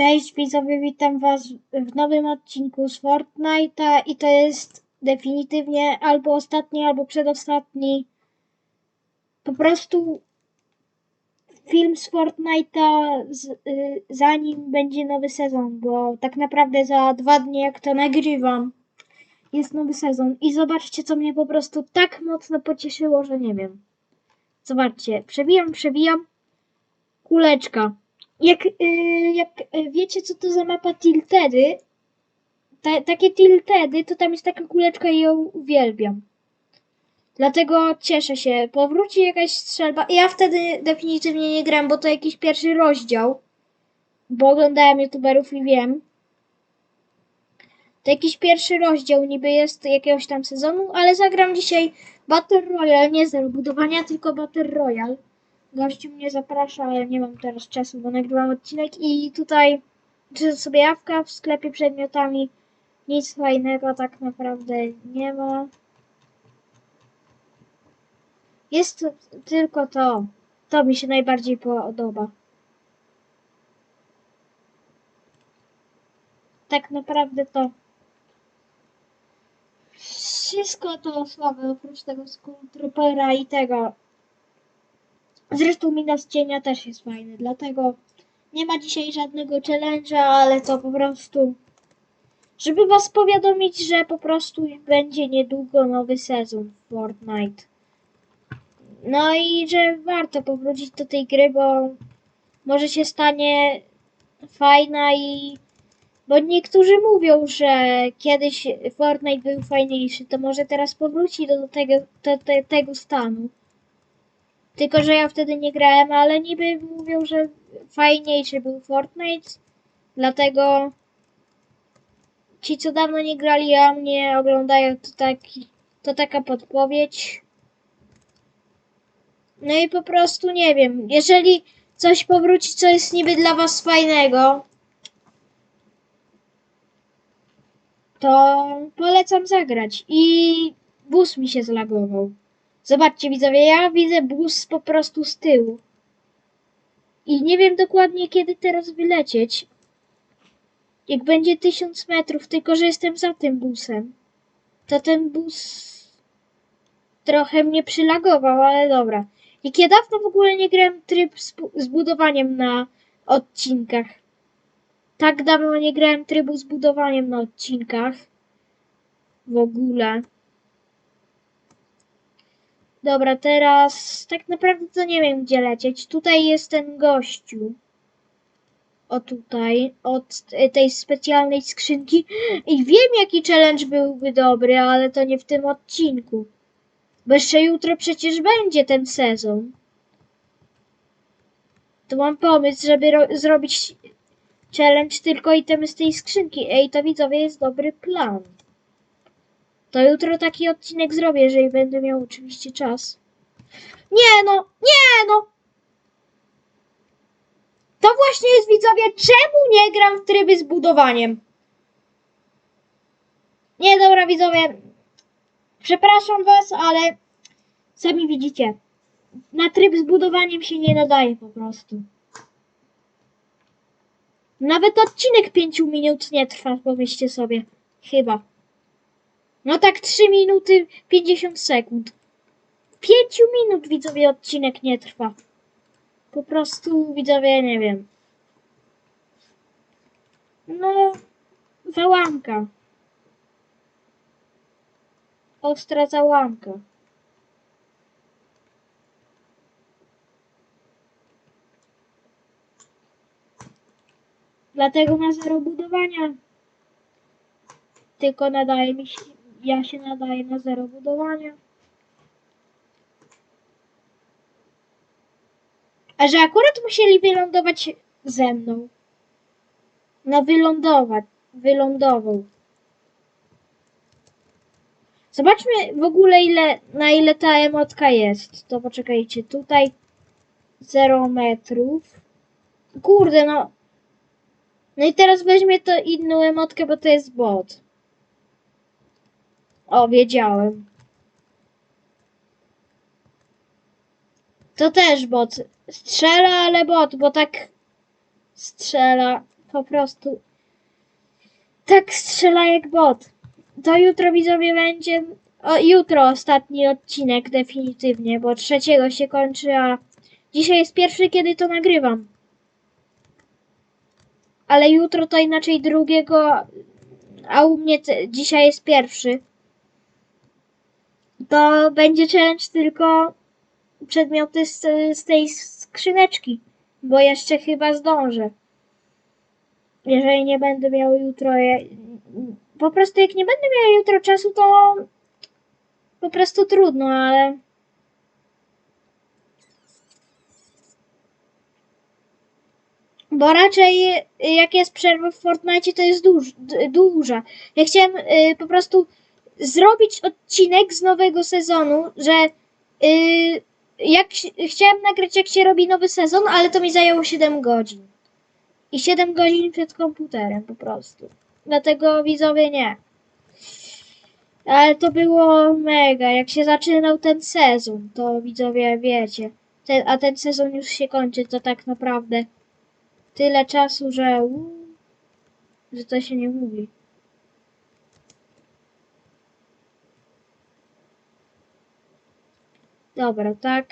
Cześć widzowie, witam was w nowym odcinku z Fortnite'a i to jest definitywnie albo ostatni, albo przedostatni po prostu film z Fortnite'a y, zanim będzie nowy sezon, bo tak naprawdę za dwa dni jak to nagrywam jest nowy sezon i zobaczcie co mnie po prostu tak mocno pocieszyło, że nie wiem. Zobaczcie, przewijam, przewijam, kuleczka. Jak, y, jak wiecie, co to za mapa Tiltedy, ta, takie Tiltedy, to tam jest taka kuleczka i ją uwielbiam. Dlatego cieszę się. Powróci jakaś strzelba. Ja wtedy definitywnie nie gram, bo to jakiś pierwszy rozdział. Bo oglądałem youtuberów i wiem. To jakiś pierwszy rozdział niby jest jakiegoś tam sezonu, ale zagram dzisiaj Battle Royale, nie zero budowania, tylko Battle Royale. Gościu mnie zaprasza, ale nie mam teraz czasu, bo nagrywam odcinek i tutaj czytam sobie jawka w sklepie przedmiotami. Nic fajnego tak naprawdę nie ma. Jest tylko to. To mi się najbardziej podoba. Tak naprawdę to. Wszystko to słabe, oprócz tego Skulltroopera i tego. Zresztą mina z cienia też jest fajny, dlatego nie ma dzisiaj żadnego challenge'a, ale to po prostu, żeby was powiadomić, że po prostu będzie niedługo nowy sezon Fortnite. No i że warto powrócić do tej gry, bo może się stanie fajna i bo niektórzy mówią, że kiedyś Fortnite był fajniejszy, to może teraz powróci do tego, do te, tego stanu. Tylko, że ja wtedy nie grałem, ale niby mówią, że fajniejszy był Fortnite, dlatego ci, co dawno nie grali, a mnie oglądają, to, taki, to taka podpowiedź. No i po prostu nie wiem, jeżeli coś powróci, co jest niby dla was fajnego, to polecam zagrać. I bus mi się zlagował. Zobaczcie widzowie, ja widzę bus po prostu z tyłu. I nie wiem dokładnie kiedy teraz wylecieć. Jak będzie 1000 metrów, tylko że jestem za tym busem. To ten bus trochę mnie przylagował, ale dobra. Jak ja dawno w ogóle nie grałem tryb z budowaniem na odcinkach. Tak dawno nie grałem trybu z budowaniem na odcinkach. W ogóle. Dobra, teraz tak naprawdę to nie wiem gdzie lecieć. Tutaj jest ten gościu. O tutaj, od tej specjalnej skrzynki. I wiem jaki challenge byłby dobry, ale to nie w tym odcinku. Bo jeszcze jutro przecież będzie ten sezon. To mam pomysł, żeby ro- zrobić challenge tylko itemy z tej skrzynki. Ej, to widzowie jest dobry plan. To jutro taki odcinek zrobię, jeżeli będę miał oczywiście czas. Nie no, nie no! To właśnie jest widzowie, czemu nie gram w tryby z budowaniem? Nie, dobra widzowie, przepraszam was, ale sami widzicie, na tryb z budowaniem się nie nadaje po prostu. Nawet odcinek 5 minut nie trwa, pomyślcie sobie. Chyba. No tak 3 minuty 50 sekund. 5 minut widzowie odcinek nie trwa. Po prostu widzowie nie wiem. No, załamka. Ostra załamka. Dlatego ma zero budowania. Tylko nadaje mi się, ja się nadaję na zero budowania. A że akurat musieli wylądować ze mną. No wylądować. Wylądował. Zobaczmy w ogóle ile, na ile ta emotka jest. To poczekajcie, tutaj 0 metrów. Kurde, no. No i teraz weźmie to inną emotkę, bo to jest bot. O, wiedziałem. To też bot. Strzela, ale bot, bo tak strzela. po prostu tak strzela jak bot. To jutro widzowie będzie, o, jutro ostatni odcinek definitywnie, bo trzeciego się kończy, a dzisiaj jest pierwszy, kiedy to nagrywam. Ale jutro to inaczej drugiego, a u mnie dzisiaj jest pierwszy. To będzie challenge tylko przedmioty z, z tej skrzyneczki, bo jeszcze chyba zdążę. Jeżeli nie będę miał jutro, po prostu jak nie będę miał jutro czasu, to po prostu trudno, ale bo raczej jak jest przerwa w Fortnite, to jest duż, duża. Ja chciałem y, po prostu zrobić odcinek z nowego sezonu, że y, jak chciałem nagrać jak się robi nowy sezon, ale to mi zajęło 7 godzin. I 7 godzin przed komputerem po prostu. Dlatego widzowie nie. Ale to było mega. Jak się zaczynał ten sezon, to widzowie wiecie. Ten, a ten sezon już się kończy, to tak naprawdę tyle czasu, że, uu, że to się nie mówi. Dobra, tak.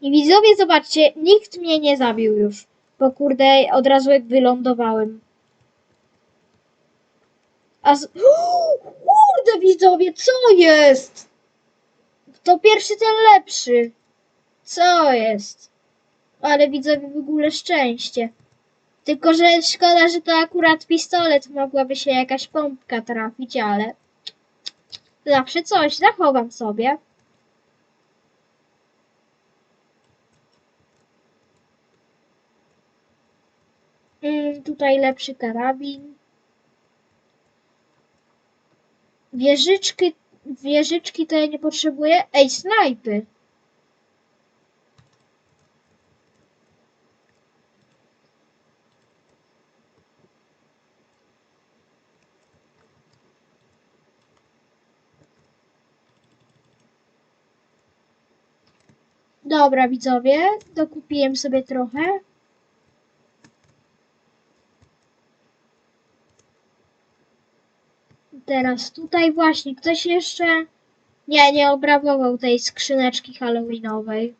I widzowie, zobaczcie, nikt mnie nie zabił już. Bo kurde, od razu jak wylądowałem. A z... Kurde, widzowie, co jest? To pierwszy, ten lepszy. Co jest? Ale widzowie, w ogóle szczęście. Tylko, że szkoda, że to akurat pistolet. Mogłaby się jakaś pompka trafić, ale... Zawsze coś, zachowam sobie. Mm, tutaj lepszy karabin. Wieżyczki, wieżyczki to ja nie potrzebuję. Ej, snajpy. Dobra, widzowie, dokupiłem sobie trochę. Teraz tutaj właśnie ktoś jeszcze nie, nie obrabował tej skrzyneczki halloweenowej.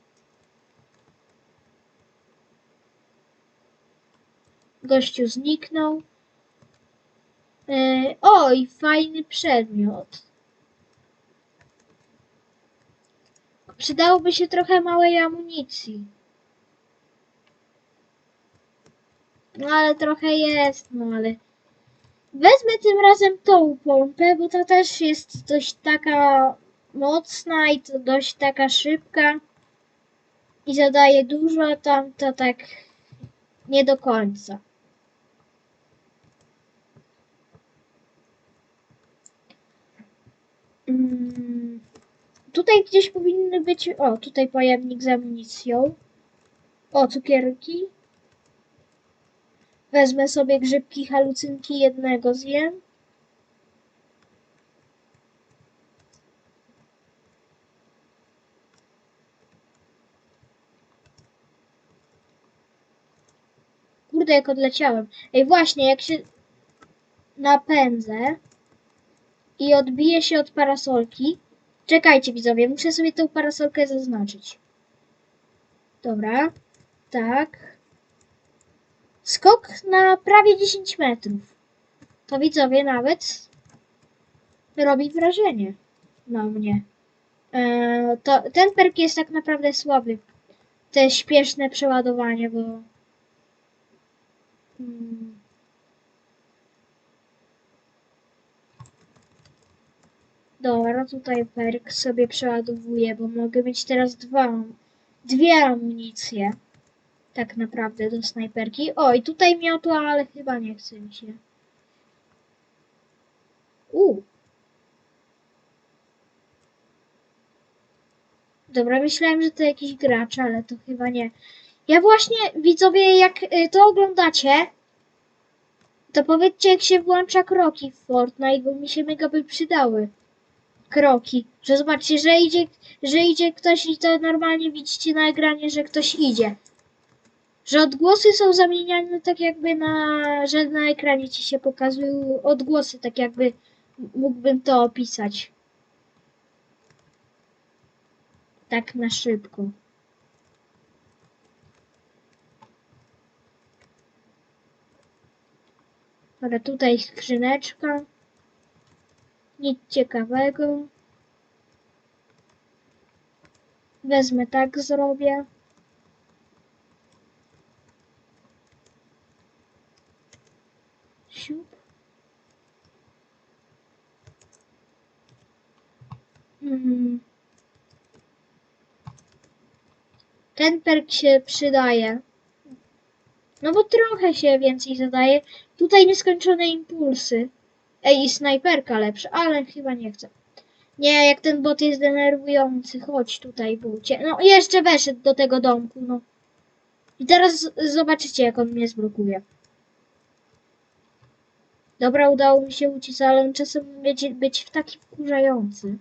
Gościu zniknął. Yy, oj, fajny przedmiot. Przydałoby się trochę małej amunicji. No ale trochę jest, no ale Wezmę tym razem tą pompę, bo ta też jest dość taka mocna i to dość taka szybka i zadaje dużo, a tamta tak nie do końca. Mm, Tutaj gdzieś powinny być, o tutaj pojemnik z amunicją, o cukierki. Wezmę sobie grzybki, halucynki, jednego zjem. Kurde, jak odleciałem. Ej, właśnie, jak się napędzę i odbiję się od parasolki. Czekajcie, widzowie, muszę sobie tą parasolkę zaznaczyć. Dobra, tak. Skok na prawie 10 metrów. To widzowie nawet robi wrażenie na mnie. Eee, to, ten perk jest tak naprawdę słaby. Te śpieszne przeładowanie, bo... Mm. Dobra, tutaj perk sobie przeładowuję, bo mogę mieć teraz dwa, dwie amunicje tak naprawdę do snajperki. O, i tutaj miotła, ale chyba nie chce mi się. U. Dobra, myślałem, że to jakiś gracz, ale to chyba nie. Ja właśnie, widzowie, jak y, to oglądacie, to powiedzcie, jak się włącza kroki w Fortnite, bo mi się mega by przydały. Kroki. Że zobaczcie, że idzie, że idzie ktoś i to normalnie widzicie na ekranie, że ktoś idzie. Że odgłosy są zamieniane tak jakby na, że na ekranie ci się pokazują odgłosy, tak jakby mógłbym to opisać. Tak na szybko. Ale tutaj skrzyneczka. Nic ciekawego. Wezmę tak zrobię. Siup. Mm. Ten perk się przydaje. No bo trochę się więcej zadaje. Tutaj nieskończone impulsy. Ej, i snajperka lepsza, ale chyba nie chcę. Nie, jak ten bot jest denerwujący. Chodź tutaj, bucie. No jeszcze weszedł do tego domku, no. I teraz zobaczycie, jak on mnie zblokuje. Dobra, udało mi się uciec, ale on czasem będzie być taki wkurzający.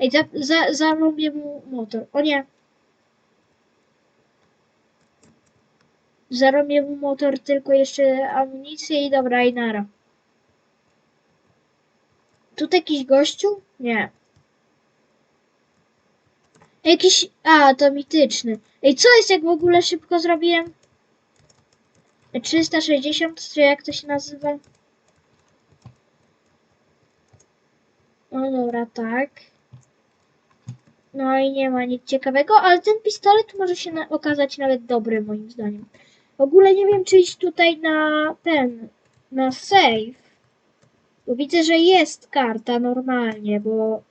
Ej, za, za, zarąbię mu motor. O nie. Zarąbię mu motor, tylko jeszcze amunicję i dobra, i nara. Tutaj jakiś gościu? Nie. Jakiś... A, to mityczny. Ej, co jest, jak w ogóle szybko zrobiłem? 360, czy jak to się nazywa? No dobra, tak. No i nie ma nic ciekawego, ale ten pistolet może się na okazać nawet dobry, moim zdaniem. W ogóle nie wiem, czy iść tutaj na ten, na save. Bo widzę, że jest karta normalnie, bo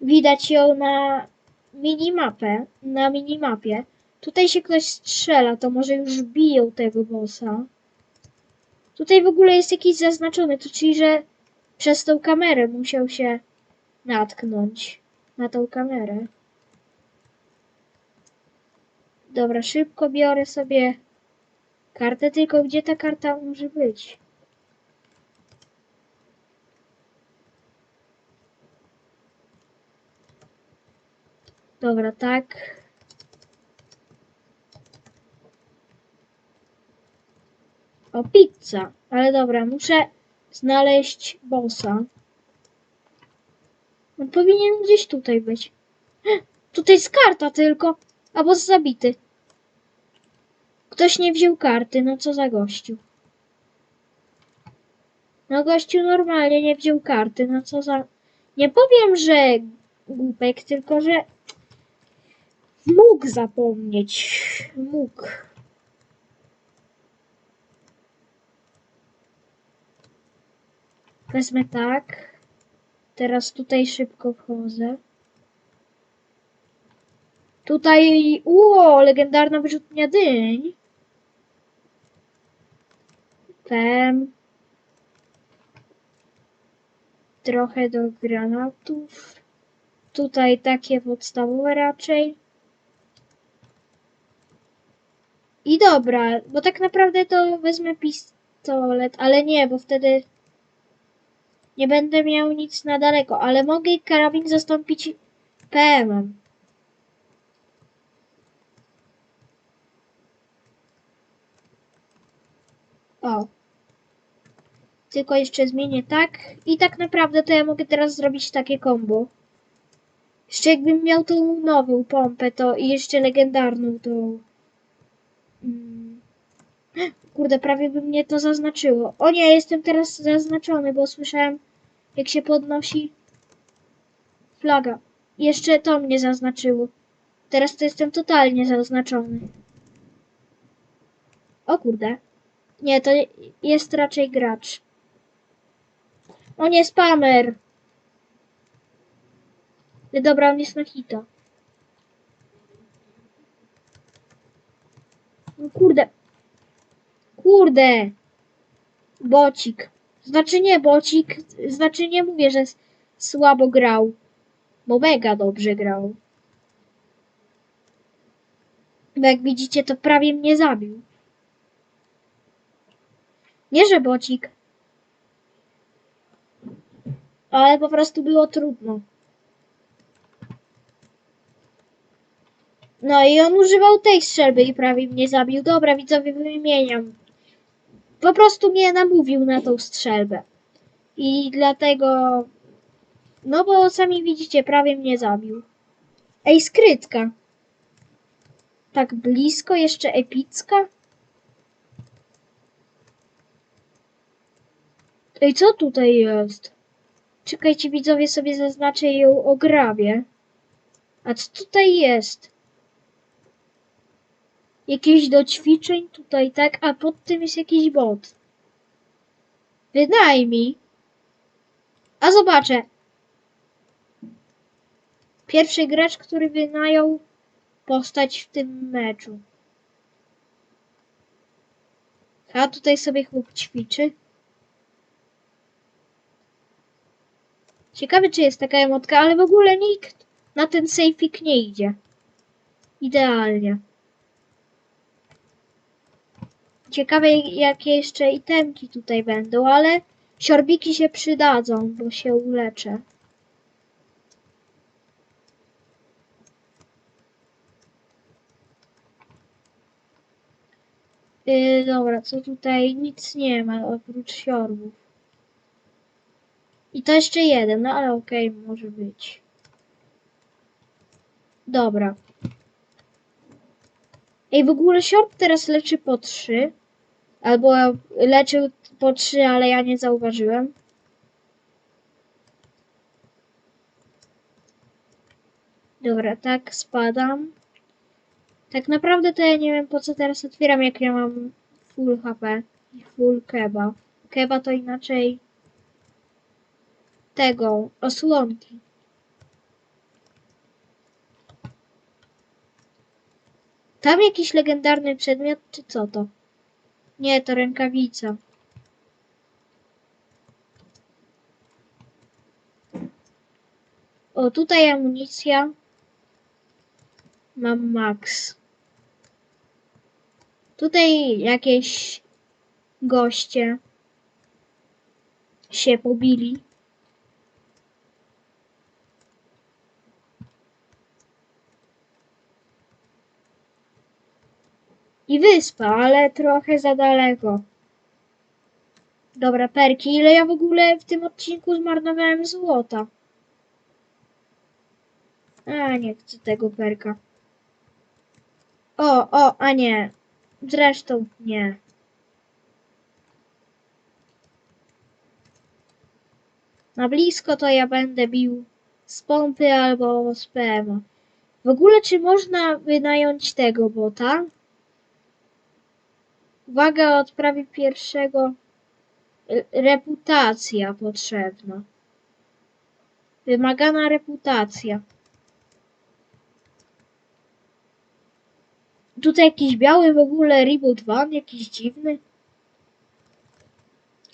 widać ją na minimapę, na minimapie. Tutaj się ktoś strzela, to może już biją tego bossa. Tutaj w ogóle jest jakiś zaznaczony, to czyli, że przez tą kamerę musiał się natknąć na tą kamerę. Dobra, szybko biorę sobie kartę, tylko gdzie ta karta może być? Dobra, tak. O, pizza. Ale dobra, muszę znaleźć bossa. On powinien gdzieś tutaj być. Tutaj jest karta tylko, a boss zabity. Ktoś nie wziął karty, no co za gościu. No gościu normalnie nie wziął karty, no co za... Nie powiem, że głupek, tylko że mógł zapomnieć. Mógł. Wezmę tak. Teraz tutaj szybko wchodzę. Tutaj, uo, legendarna wyrzutnia dyń. Tem. Trochę do granatów. Tutaj takie podstawowe raczej. I dobra, bo tak naprawdę to wezmę pistolet, ale nie, bo wtedy nie będę miał nic na daleko, ale mogę karabin zastąpić PM-em. O. Tylko jeszcze zmienię tak. I tak naprawdę to ja mogę teraz zrobić takie combo. Jeszcze jakbym miał tą nową pompę, to i jeszcze legendarną tą. Mm. Kurde, prawie by mnie to zaznaczyło. O nie, jestem teraz zaznaczony, bo słyszałem jak się podnosi flaga. Jeszcze to mnie zaznaczyło. Teraz to jestem totalnie zaznaczony. O kurde. Nie, to jest raczej gracz. O nie, spamer! Dobra, on jest na hita. No kurde. Kurde. Bocik. Znaczy nie bocik, znaczy nie mówię, że słabo grał. Bo mega dobrze grał. Bo jak widzicie, to prawie mnie zabił. Nie, że bocik. Ale po prostu było trudno. No i on używał tej strzelby i prawie mnie zabił. Dobra, widzowie, wymieniam. Po prostu mnie namówił na tą strzelbę. I dlatego... No bo sami widzicie, prawie mnie zabił. Ej, skrytka. Tak blisko, jeszcze epicka. Ej, co tutaj jest? Czekajcie, widzowie, sobie zaznaczę ją o. A co tutaj jest? Jakieś do ćwiczeń tutaj, tak? A pod tym jest jakiś bot. Wynajmij. A zobaczę. Pierwszy gracz, który wynajął postać w tym meczu. A tutaj sobie chłop ćwiczy. Ciekawe, czy jest taka emotka, ale w ogóle nikt na ten sejfik nie idzie. Idealnie. Ciekawe, jakie jeszcze itemki tutaj będą, ale siorbiki się przydadzą, bo się uleczę. Yy, dobra, co tutaj? Nic nie ma oprócz siorbów. I to jeszcze jeden, no ale okej, może być. Dobra. Ej, w ogóle siorb teraz leczy po 3. Albo leczył po 3, ale ja nie zauważyłem. Dobra, tak, spadam. Tak naprawdę to ja nie wiem po co teraz otwieram, jak ja mam full HP i full keba. Keba to inaczej tego, osłonki. Tam jakiś legendarny przedmiot, czy co to? Nie, to rękawica. O, tutaj amunicja. Mam max. Tutaj jakieś goście się pobili. I wyspa, ale trochę za daleko. Dobra, perki. Ile ja w ogóle w tym odcinku zmarnowałem złota? A, nie chcę tego perka. O, o, a nie. Zresztą nie. Na blisko to ja będę bił z pompy albo z PM. W ogóle czy można wynająć tego bota? Uwaga, odprawie pierwszego. Re- Reputacja potrzebna. Wymagana reputacja. Tutaj jakiś biały w ogóle reboot van, jakiś dziwny.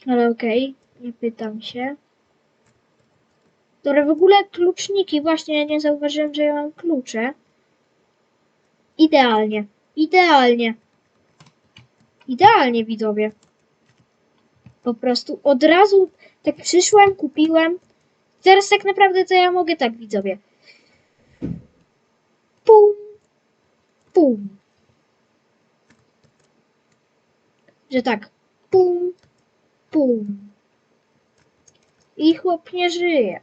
Ale okej, nie pytam się. Dobra, w ogóle kluczniki, właśnie ja nie zauważyłem, że ja mam klucze. Idealnie, idealnie. Idealnie, widzowie. Po prostu od razu tak przyszłem, kupiłem. Teraz tak naprawdę to ja mogę tak, widzowie. Pum, pum. Że tak, pum, pum. I chłop nie żyje.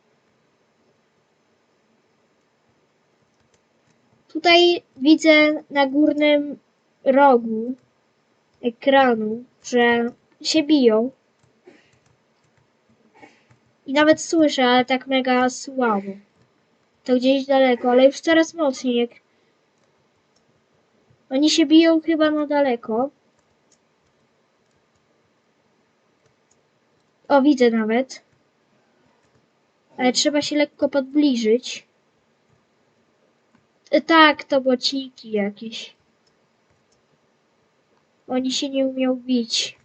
Tutaj widzę na górnym rogu ekranu, że się biją. I nawet słyszę, ale tak mega słabo. To gdzieś daleko, ale już coraz mocniej. Jak... Oni się biją chyba na daleko. O, widzę nawet. Ale trzeba się lekko podbliżyć. E, Tak, to bociki jakieś. Oni się nie umią bić.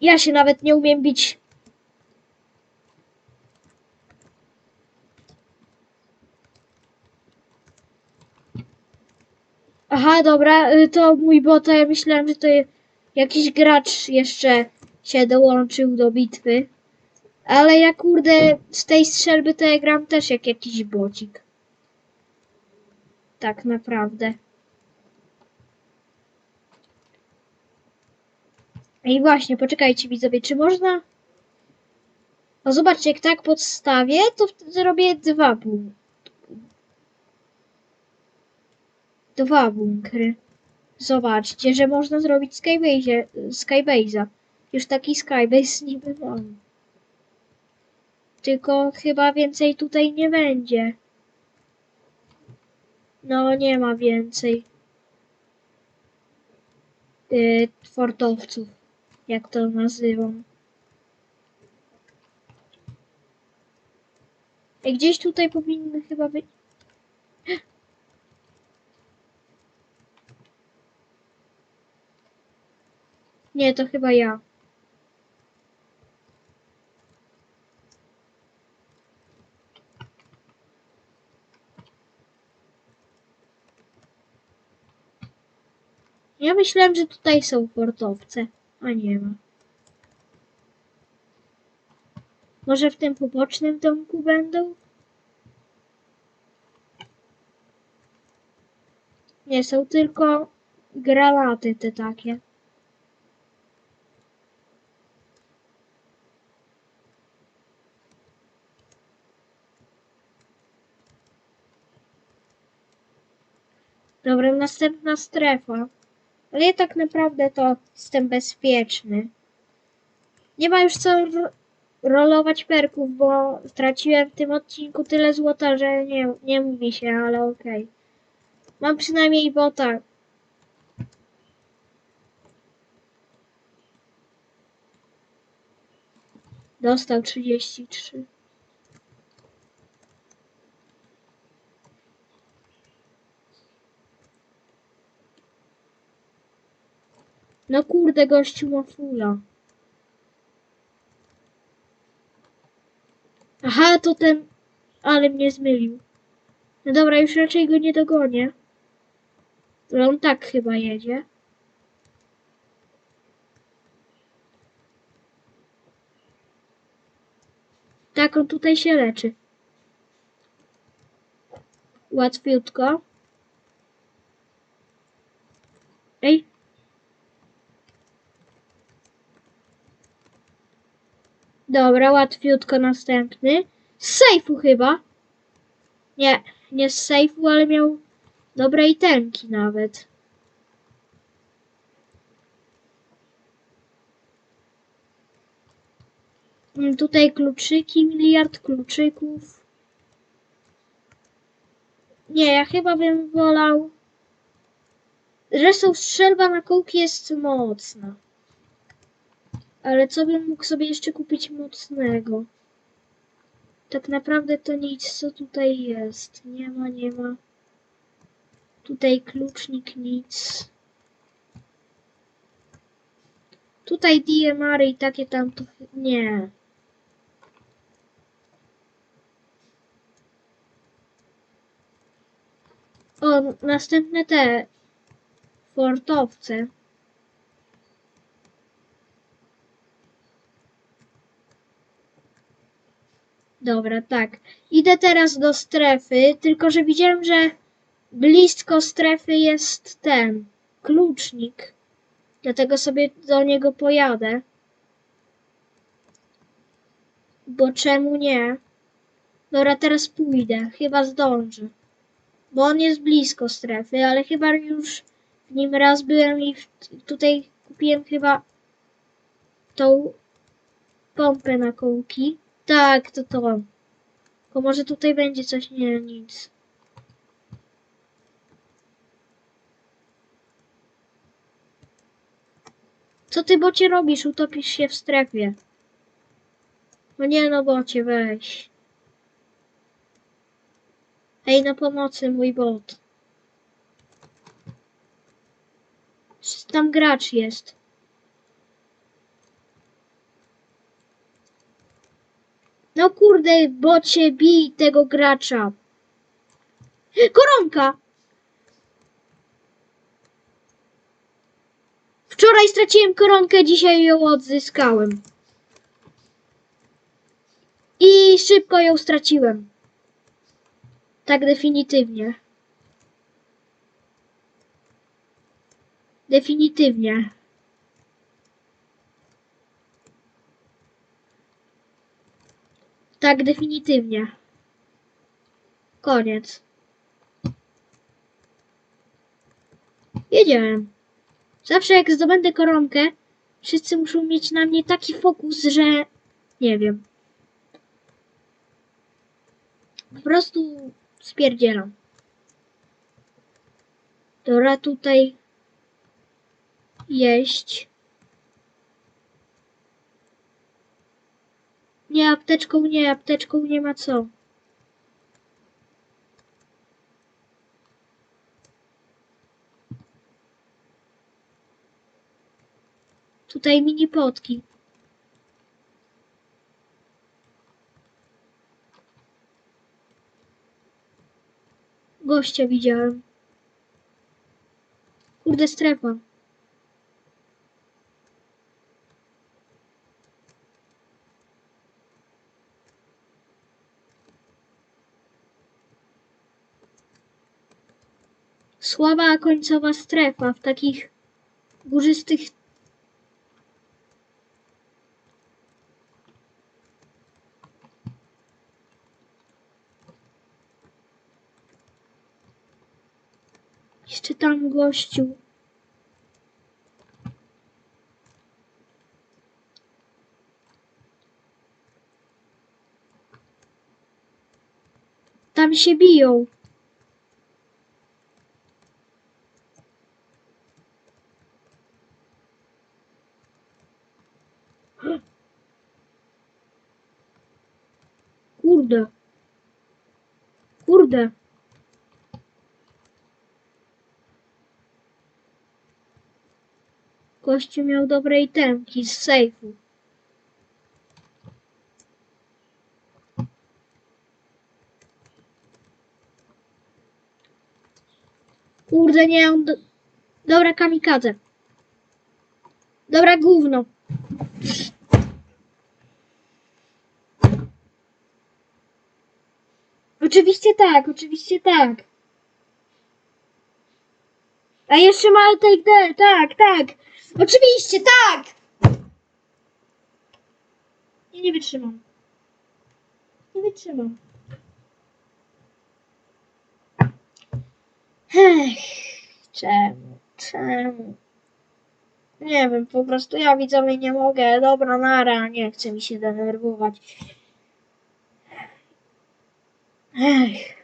Ja się nawet nie umiem bić. Aha, dobra, y, to mój bot, ja myślałem, że to jakiś gracz jeszcze się dołączył do bitwy. Ale ja kurde z tej strzelby to ja gram też jak jakiś bocik. tak naprawdę. I właśnie, poczekajcie widzowie, czy można... O, zobaczcie, jak tak podstawię, to wtedy zrobię dwa bun... Dwa bunkry. Zobaczcie, że można zrobić skybase, skybase'a. Już taki skybase niby mam. Tylko chyba więcej tutaj nie będzie. No, nie ma więcej. Yy, fortowców, jak to nazywam. Gdzieś tutaj powinny chyba być. Nie, to chyba ja. Ja myślałem, że tutaj są portowce, a nie ma. Może w tym pobocznym domku będą? Nie, są tylko granaty te takie. Dobra, następna strefa. Ale tak naprawdę to jestem bezpieczny. Nie ma już co ro- rolować perków, bo straciłem w tym odcinku tyle złota, że nie, nie mówi się, ale okej. Mam przynajmniej bota. Dostał 33. No kurde, gościu ma fula. Aha, to ten... Ale mnie zmylił. No dobra, już raczej go nie dogonię. Ale on tak chyba jedzie. Tak, on tutaj się leczy. Łatwiutko. Ej, Dobra, łatwiutko następny. Z sejfu chyba. Nie, nie z sejfu, ale miał dobre itemki nawet. Mm, Tutaj kluczyki, miliard kluczyków. Nie, ja chyba bym wolał... Zresztą strzelba na kołki jest mocna. Ale co bym mógł sobie jeszcze kupić mocnego? Tak naprawdę to nic, co tutaj jest. Nie ma, nie ma. Tutaj klucznik, nic. Tutaj DMR i takie tam to... Nie. O, następne te fortowce. Dobra, tak. Idę teraz do strefy, tylko że widziałem, że blisko strefy jest ten klucznik. Dlatego sobie do niego pojadę. Bo czemu nie? Dobra, teraz pójdę. Chyba zdążę. Bo on jest blisko strefy, ale chyba już w nim raz byłem i tutaj kupiłem chyba tą pompę na kołki. Tak, to to. Tylko może tutaj będzie coś, nie, nic. Co ty, bocie, robisz? Utopisz się w strefie. No nie, no bocie, weź. Ej, na pomocy, mój bot. Tam gracz jest. Mordej, bocie, bij tego gracza. Koronka! Wczoraj straciłem koronkę, dzisiaj ją odzyskałem. I szybko ją straciłem. Tak definitywnie. Definitywnie. Tak, definitywnie. Koniec. Wiedziałem. Zawsze jak zdobędę koronkę, wszyscy muszą mieć na mnie taki fokus, że nie wiem. Po prostu spierdzielam. Dobra, tutaj jeść. Nie, apteczką nie, apteczką nie ma co. Tutaj mini potki. Gościa widziałem. Kurde strefa. Słaba końcowa strefa w takich górzystych Jeszcze tam gościu. Tam się biją. Kurde. Kurde. Gościu miał dobre itemki z sejfu. Kurde, nie, on... Do... Dobra, kamikadze. Dobra, gówno. Oczywiście tak, oczywiście tak. A jeszcze ma take tak, tak. Oczywiście, tak! Ja nie wytrzymam. Nie wytrzymam. Ech, czemu, czemu? Nie wiem, po prostu ja widzowie nie mogę. Dobra, nara, nie chcę mi się denerwować. Ech.